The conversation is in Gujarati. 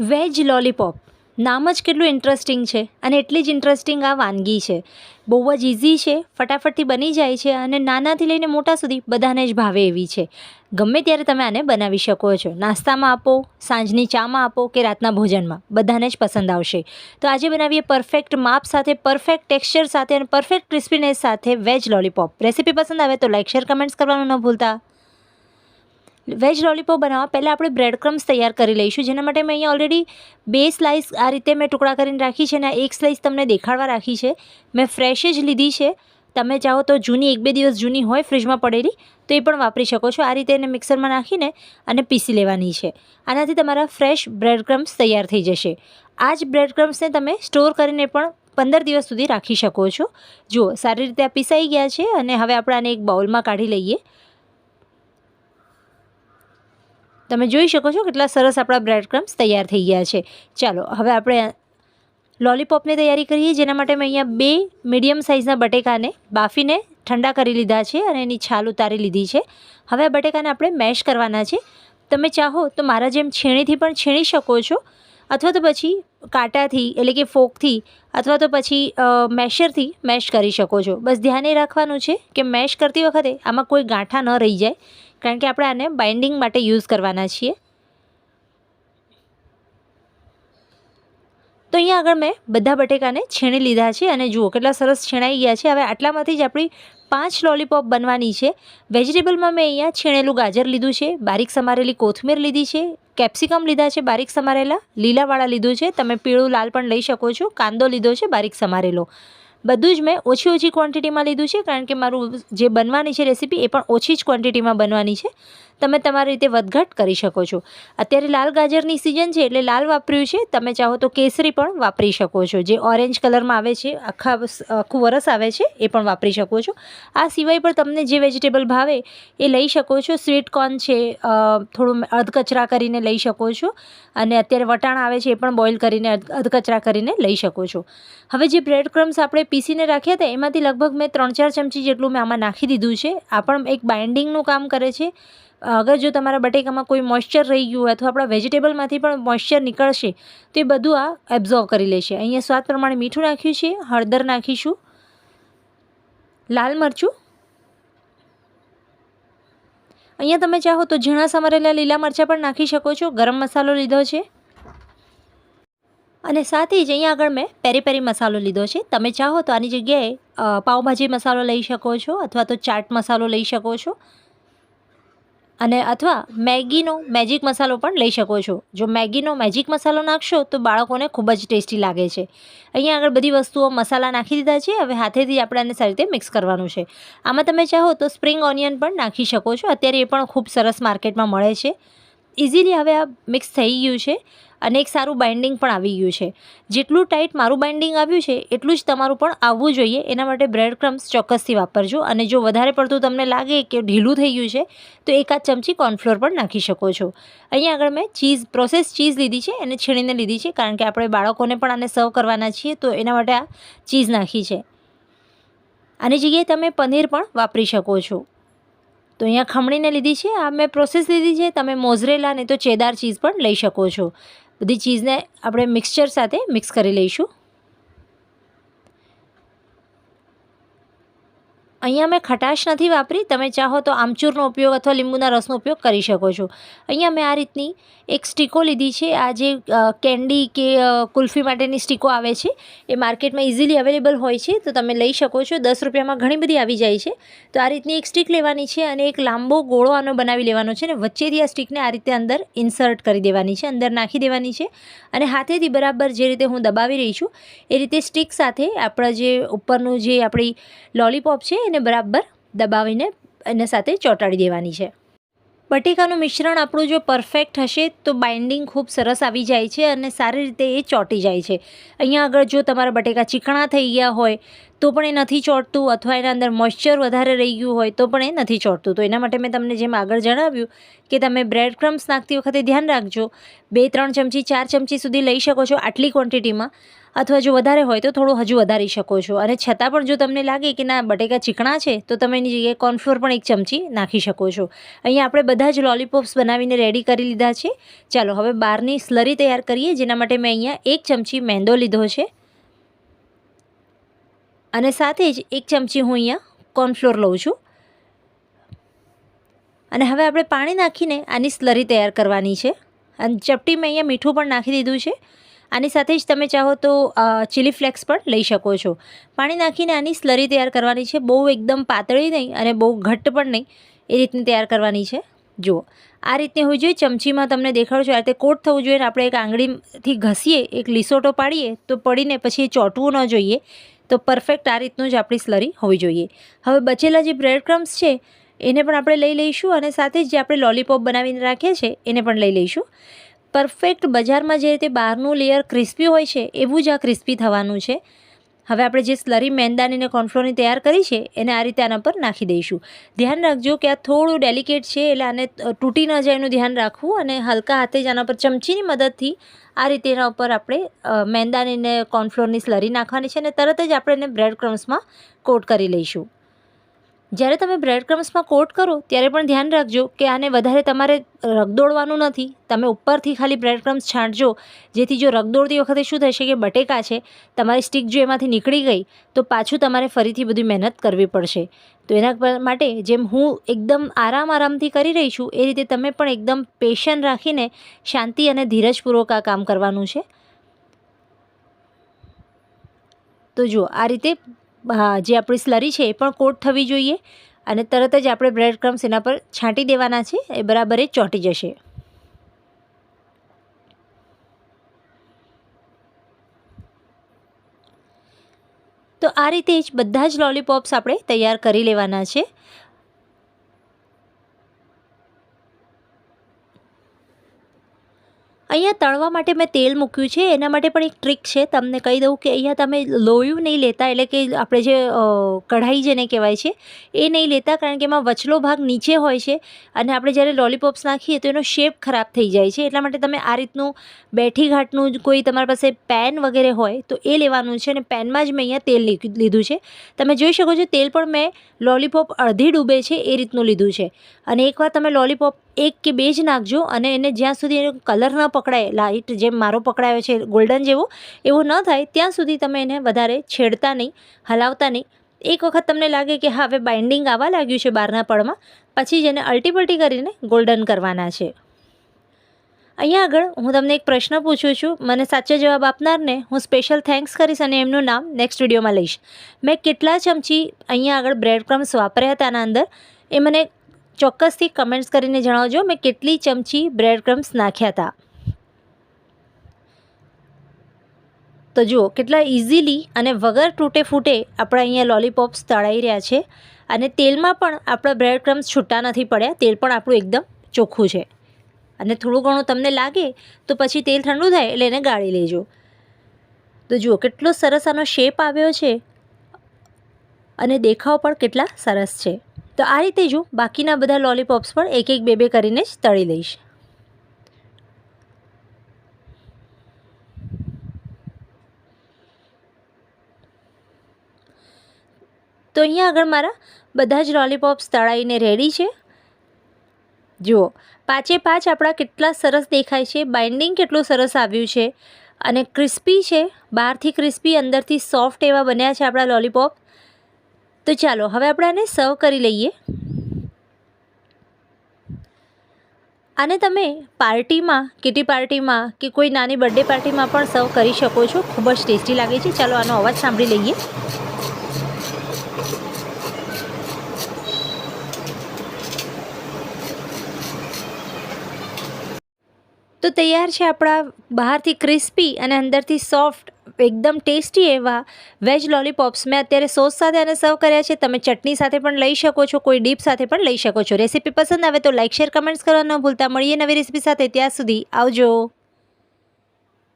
Veg lollipop. નામ જ કેટલું ઇન્ટરેસ્ટિંગ છે અને એટલી જ ઇન્ટરેસ્ટિંગ આ વાનગી છે. બહુ જ ઇઝી છે, ફટાફટથી બની જાય છે અને નાનાથી લઈને મોટા સુધી બધાને જ ભાવે એવી છે. ગમે ત્યારે તમે આને બનાવી શકો છો. નાસ્તામાં આપો, સાંજની ચામાં આપો કે રાતના ભોજનમાં. બધાને જ પસંદ આવશે. તો આજે બનાવીએ પરફેક્ટ માપ સાથે પરફેક્ટ ટેક્સચર સાથે અને પરફેક્ટ ક્રિસ્પીનેસ સાથે વેજ લોલીપોપ. રેસીપી પસંદ આવે તો લાઇક શેર કમેન્ટ્સ કરવાનું ન ભૂલતા. વેજ લોલીપોપ બનાવવા. પહેલાં આપણે બ્રેડ ક્રમ્સ તૈયાર કરી લઈશું, જેના માટે મેં અહીંયા ઓલરેડી બે સ્લાઇસ આ રીતે મેં ટુકડા કરીને રાખી છે અને એક સ્લાઇસ તમને દેખાડવા રાખી છે. મેં ફ્રેશ જ લીધી છે. તમે ચાહો તો જૂની, એક બે દિવસ જૂની હોય ફ્રીજમાં પડેલી, તો એ પણ વાપરી શકો છો. આ રીતે એને મિક્સરમાં નાખીને અને પીસી લેવાની છે. આનાથી તમારા ફ્રેશ બ્રેડ ક્રમ્સ તૈયાર થઈ જશે. આ જ બ્રેડ ક્રમ્સને તમે સ્ટોર કરીને પણ પંદર દિવસ સુધી રાખી શકો છો. જુઓ, સારી રીતે આ પીસાઈ ગયા છે અને હવે આપણે આને એક બાઉલમાં કાઢી લઈએ. તમે જોઈ શકો છો કેટલા સરસ આપણા બ્રેડ ક્રમ્સ તૈયાર થઈ ગયા છે. ચાલો, હવે આપણે લોલીપોપની તૈયારી કરીએ. જેના માટે મેં અહીંયા બે મીડિયમ સાઇઝના બટેકાને બાફીને ઠંડા કરી લીધા છે અને એની છાલ ઉતારી લીધી છે. હવે આ બટેકાને આપણે મેશ કરવાના છે. તમે ચાહો તો મારા જેમ છીણીથી પણ છીણી શકો છો, અથવા તો પછી કાંટાથી, એટલે કે ફોકથી, અથવા તો પછી મેશરથી મેશ કરી શકો છો. બસ ધ્યાને રાખવાનું છે કે મેશ કરતી વખતે આમાં કોઈ ગાંઠા ન રહી જાય. કારણ કે આપણે આને બાઇન્ડિંગ માટે યુઝ કરવાના છીએ. તો અહીંયા આગળ મેં બધા બટેકાને છીણી લીધા છે અને જુઓ કેટલા સરસ છીણાઈ ગયા છે. હવે આટલામાંથી જ આપણી પાંચ લોલીપોપ બનવાની છે. વેજીટેબલમાં મેં અહીંયા છીણેલું ગાજર લીધું છે, બારીક સમારેલી કોથમીર લીધી છે કેપ્સિકમ લીધા છે બારીક સમારેલા, લીલાવાળા લીધું છે. તમે પીળું લાલ પણ લઈ શકો છો, કાંદો લીધો છે, બારીક સમારેલો. બધું જ મેં ઓછી ઓછી ક્વોન્ટિટીમાં લીધું છે, કારણ કે મારું જે બનવાની છે રેસીપી એ પણ ઓછી જ ક્વોન્ટિટીમાં બનવાની છે. તમે તમારી રીતે વધઘટ કરી શકો છો. અત્યારે લાલ ગાજરની સિઝન છે એટલે લાલ વાપર્યું છે. તમે ચાહો તો કેસરી પણ વાપરી શકો છો. જે ઓરેન્જ કલરમાં આવે છે, આખા આખું વરસ આવે છે, એ પણ વાપરી શકો છો. આ સિવાય પણ તમને જે વેજીટેબલ ભાવે એ લઈ શકો છો. સ્વીટ કોર્ન છે થોડું અધકચરા કરીને લઈ શકો છો. અને અત્યારે વટાણ આવે છે એ પણ બોઇલ કરીને અધકચરા કરીને લઈ શકો છો. હવે જે બ્રેડ ક્રમ્સ આપણે પીસીને રાખ્યા હતા, એમાંથી લગભગ મેં ત્રણ ચાર ચમચી જેટલું મેં આમાં નાખી દીધું છે. આ પણ એક બાઇન્ડિંગનું કામ કરે છે. અગર જો તમારા બટેકામાં કોઈ મોઇશ્ચર રહી ગયું હોય અથવા આપણા વેજીટેબલમાંથી પણ મોઇશ્ચર નીકળશે, તો એ બધું આ એબ્ઝોર્વ કરી લેશે અહીંયા સ્વાદ પ્રમાણે મીઠું નાખ્યું છે, હળદર નાખીશું, લાલ મરચું. અહીંયા તમે ચાહો તો ઝીણા સમારેલા લીલા મરચાં પણ નાખી શકો છો, ગરમ મસાલો લીધો છે. અને સાથે જ અહીંયા આગળ મેં પેરી પેરી મસાલો લીધો છે. તમે ચાહો તો આની જગ્યાએ પાઉંભાજી મસાલો લઈ શકો છો અથવા તો ચાટ મસાલો લઈ શકો છો. અને અથવા મેગીનો મેજિક મસાલો પણ લઈ શકો છો. જો મેગીનો મેજિક મસાલો નાખશો તો બાળકોને ખૂબ જ ટેસ્ટી લાગે છે. અહીંયા આગળ બધી વસ્તુઓ મસાલા નાખી દીધા છે. હવે હાથેથી આપણે આને સારી રીતે મિક્સ કરવાનું છે. આમાં તમે ચાહો તો સ્પ્રિંગ ઓનિયન પણ નાખી શકો છો. અત્યારે એ પણ ખૂબ સરસ માર્કેટમાં મળે છે. ઇઝીલી હવે આ મિક્સ થઈ ગયું છે. અને એક સારું બાઇન્ડિંગ પણ આવી ગયું છે. જેટલું ટાઈટ મારું બાઇન્ડિંગ આવ્યું છે, એટલું જ તમારું પણ આવવું જોઈએ. એના માટે બ્રેડ ક્રમ્સ ચોક્કસથી વાપરજો. અને જો વધારે પડતું તમને લાગે કે ઢીલું થઈ ગયું છે, તો એકાદ ચમચી કોર્નફ્લોર પણ નાખી શકો છો. અહીંયા આગળ મેં ચીઝ પ્રોસેસ ચીઝ લીધી છે અને છીણીને લીધી છે, કારણ કે આપણે બાળકોને પણ આને સર્વ કરવાના છીએ, તો એના માટે આ ચીઝ નાખી છે. આની જગ્યાએ તમે પનીર પણ વાપરી શકો છો. તો અહીંયા ખમણીને લીધી છે, આ મેં પ્રોસેસ લીધી છે, તમે મોઝરેલા નહીં તો ચેદાર ચીઝ પણ લઈ શકો છો. બધી ચીઝને આપણે મિક્સચર સાથે મિક્સ કરી લઈશું. અહીંયા મેં ખટાશ નથી વાપરી. તમે ચાહો તો આમચૂરનો ઉપયોગ અથવા લીંબુના રસનો ઉપયોગ કરી શકો છો. અહીંયા મેં આ રીતની એક સ્ટીકો લીધી છે. આ જે કેન્ડી કે કુલ્ફી માટેની સ્ટીકો આવે છે, એ માર્કેટમાં ઇઝીલી અવેલેબલ હોય છે. તો તમે લઈ શકો છો. દસ રૂપિયામાં ઘણી બધી આવી જાય છે. તો આ રીતની એક સ્ટીક લેવાની છે અને એક લાંબો ગોળો આનો બનાવી લેવાનો છે અને વચ્ચેથી આ સ્ટીકને આ રીતે અંદર ઇન્સર્ટ કરી દેવાની છે. અંદર નાખી દેવાની છે અને હાથેથી બરાબર જે રીતે હું દબાવી રહી છું, એ રીતે સ્ટીક સાથે આપણા જે ઉપરનું જે આપણી લોલીપોપ છે, એને બરાબર દબાવીને એને સાથે ચોંટાડી દેવાની છે. બટેકાનું મિશ્રણ આપણું જો પરફેક્ટ હશે તો બાઇન્ડિંગ ખૂબ સરસ આવી જાય છે અને સારી રીતે એ ચોંટી જાય છે. અહીંયા આગળ જો તમારા બટેકા ચીકણા થઈ ગયા હોય તો પણ એ નથી ચોંટતું અથવા એના અંદર મોઇશ્ચર વધારે રહી ગયું હોય તો પણ એ નથી ચોંટતું. તો એના માટે મેં તમને જેમ આગળ જણાવ્યું કે તમે બ્રેડ ક્રમ્સ નાખતી વખતે ધ્યાન રાખજો. બે, ત્રણ ચમચી, ચાર ચમચી સુધી લઈ શકો છો આટલી ક્વોન્ટિટીમાં અથવા જો વધારે હોય તો થોડું હજુ વધારી શકો છો. અને છતાં પણ જો તમને લાગે કે ના, બટેકા ચીકણા છે, તો તમે એની જગ્યાએ કોર્નફ્લોર પણ એક ચમચી નાખી શકો છો. અહીંયા આપણે બધા જ લોલીપોપ્સ બનાવીને રેડી કરી લીધા છે. ચાલો, હવે બહારની સ્લરી તૈયાર કરીએ, જેના માટે મેં અહીંયા એક ચમચી મેંદો લીધો છે. અને સાથે જ એક ચમચી હું અહીંયા કોર્નફ્લોર લઉં છું. અને હવે આપણે પાણી નાખીને આની સ્લરી તૈયાર કરવાની છે. અને ચપટી મેં અહીંયા મીઠું પણ નાખી દીધું છે. આની સાથે જ તમે ચાહો તો ચીલી ફ્લેક્સ પણ લઈ શકો છો. પાણી નાખીને આની સ્લરી તૈયાર કરવાની છે. બહુ એકદમ પાતળી નહીં અને બહુ ઘટ્ટ પણ નહીં. એ રીતની તૈયાર કરવાની છે. જુઓ. આ રીતની હોવી જોઈએ. ચમચીમાં તમને દેખાડું છું. આ રીતે કોટ થવું જોઈએ આપણે એક આંગળીથી ઘસીએ, એક લીસોટો પાડીએ, તો પડીને પછી એ ચોંટવું ન જોઈએ. તો પરફેક્ટ આ રીતનું જ આપણી સ્લરી હોવી જોઈએ. હવે બચેલા જે બ્રેડ ક્રમ્સ છે, એને પણ આપણે લઈ લઈશું અને સાથે જ જે આપણે લોલીપોપ બનાવીને રાખીએ છીએ, એને પણ લઈ લઈશું. પરફેક્ટ બજારમાં જે રીતે બહારનું લેયર ક્રિસ્પી હોય છે, એવું જ આ ક્રિસ્પી થવાનું છે. હવે આપણે જે સ્લરી મેંદાની અને કોર્નફ્લોરની તૈયાર કરી છે, એને આ રીતે આના પર નાખી દઈશું. ધ્યાન રાખજો કે આ થોડું ડેલિકેટ છે, એટલે આને તૂટી ન જાય એનું ધ્યાન રાખવું અને હલકા હાથે જ આના પર ચમચીની મદદથી આ રીતે એના ઉપર આપણે મેંદાની ને કોર્નફ્લોરની સ્લરી નાખવાની છે અને તરત જ આપણે એને બ્રેડ ક્રમ્સમાં કોટ કરી લઈશું. જ્યારે તમે બ્રેડ ક્રમ્સમાં કોટ કરો, ત્યારે પણ ધ્યાન રાખજો કે આને વધારે તમારે રગદોળવાનું નથી. તમે ઉપરથી ખાલી બ્રેડ ક્રમ્સ છાંટજો, જેથી જો રગદોળતી વખતે શું થશે કે બટેકા છે, તમારી સ્ટીક જો એમાંથી નીકળી ગઈ, તો પાછું તમારે ફરીથી બધી મહેનત કરવી પડશે. તો એના માટે જેમ હું એકદમ આરામ આરામથી કરી રહી છું, એ રીતે તમે પણ એકદમ પેશન રાખીને શાંતિ અને ધીરજપૂર્વક આ કામ કરવાનું છે. તો જુઓ, આ રીતે જે આપણી સ્લરી છે એ પણ કોટ થવી જોઈએ અને તરત જ આપણે બ્રેડ ક્રમ્સ એના પર છાંટી દેવાના છે, એ બરાબર એ ચોંટી જશે. તો આ રીતે જ બધા જ લોલીપોપ્સ આપણે તૈયાર કરી લેવાના છે. અહીંયા તળવા માટે મેં તેલ મૂક્યું છે. એના માટે પણ એક ટ્રીક છે. તમને કહી દઉં કે અહીંયા તમે લોયું નહીં લેતા, એટલે કે આપણે જે કઢાઈ જેને કહેવાય છે, એ નહીં લેતા, કારણ કે એમાં વચલો ભાગ નીચે હોય છે અને આપણે જ્યારે લોલીપોપ્સ નાખીએ તો એનો શેપ ખરાબ થઈ જાય છે. એટલા માટે તમે આ રીતનું બેઠી ઘાટનું કોઈ તમારી પાસે પેન વગેરે હોય તો એ લેવાનું છે અને પેનમાં જ મેં અહીંયા તેલ લીધું છે. તમે જોઈ શકો છો તેલ પણ મેં લોલીપોપ અડધી ડૂબે છે એ રીતનું લીધું છે. અને એકવાર તમે લોલીપોપ એક કે બે જ નાખજો અને એને જ્યાં સુધી એનો કલર ન પકડાય લાઇટ જેમ મારો પકડાયો છે ગોલ્ડન જેવો, એવો ન થાય, ત્યાં સુધી તમે એને વધારે છેડતા નહીં, હલાવતા નહીં. એક વખત તમને લાગે કે હા, હવે બાઇન્ડિંગ આવવા લાગ્યું છે બહારના પળમાં પછી જ એને અલ્ટીપલ્ટી કરીને ગોલ્ડન કરવાના છે. અહીંયા આગળ હું તમને એક પ્રશ્ન પૂછું છું, મને સાચો જવાબ આપનારને હું સ્પેશિયલ થેન્ક્સ કરીશ અને એમનું નામ નેક્સ્ટ વિડીયોમાં લઈશ. મેં કેટલા ચમચી અહીંયા આગળ બ્રેડ ક્રમ્સ વાપર્યા હતા આના અંદર, એ મને ચોક્કસથી કમેન્ટ્સ કરીને જણાવજો. મેં કેટલી ચમચી બ્રેડ ક્રમ્સ નાખ્યા હતા તો જુઓ, કેટલા ઇઝીલી અને વગર તૂટે ફૂટે આપણા અહીંયા લોલીપોપ્સ તળાઈ રહ્યા છે. અને તેલમાં પણ આપણા બ્રેડ ક્રમ્સ છૂટા નથી પડ્યા. તેલ પણ આપણું એકદમ ચોખ્ખું છે. અને થોડું ઘણું તમને લાગે તો પછી તેલ ઠંડુ થાય એટલે એને ગાળી લેજો. તો જુઓ, કેટલો સરસ આનો શેપ આવ્યો છે. અને દેખાવ પણ કેટલા સરસ છે. તો આ રીતે જો બાકીના બધા લોલીપોપ્સ પણ એક એક બે બે કરીને જ તળી લઈશ. તો અહીંયા આગળ મારા બધા જ લોલીપોપ્સ તળાઈને રેડી છે. જુઓ, પાંચે પાંચ આપણા કેટલા સરસ દેખાય છે બાઇન્ડિંગ કેટલું સરસ આવ્યું છે, અને ક્રિસ્પી છે, બહારથી ક્રિસ્પી અંદરથી સોફ્ટ એવા બન્યા છે આપણા લોલીપોપ તો ચાલો, હવે આપણે આને સર્વ કરી લઈએ. આને તમે પાર્ટીમાં, કિટી પાર્ટીમાં કે કોઈ નાની બર્થડે પાર્ટીમાં પણ સર્વ કરી શકો છો. ખૂબ જ ટેસ્ટી લાગે છે. ચાલો, આનો અવાજ સાંભળી લઈએ. તો તૈયાર છે આપણા બહારથી ક્રિસ્પી અને અંદરથી સોફ્ટ એકદમ ટેસ્ટી એવા વેજ લોલીપોપ્સ મેં અત્યારે સોસ સાથે આને સર્વ કર્યા છે. તમે ચટણી સાથે પણ લઈ શકો છો, કોઈ ડીપ સાથે પણ લઈ શકો છો. રેસીપી પસંદ આવે તો લાઇક શેર કમેન્ટ્સ કરવા ન ભૂલતા. મળીએ નવી રેસીપી સાથે. ત્યાં સુધી આવજો.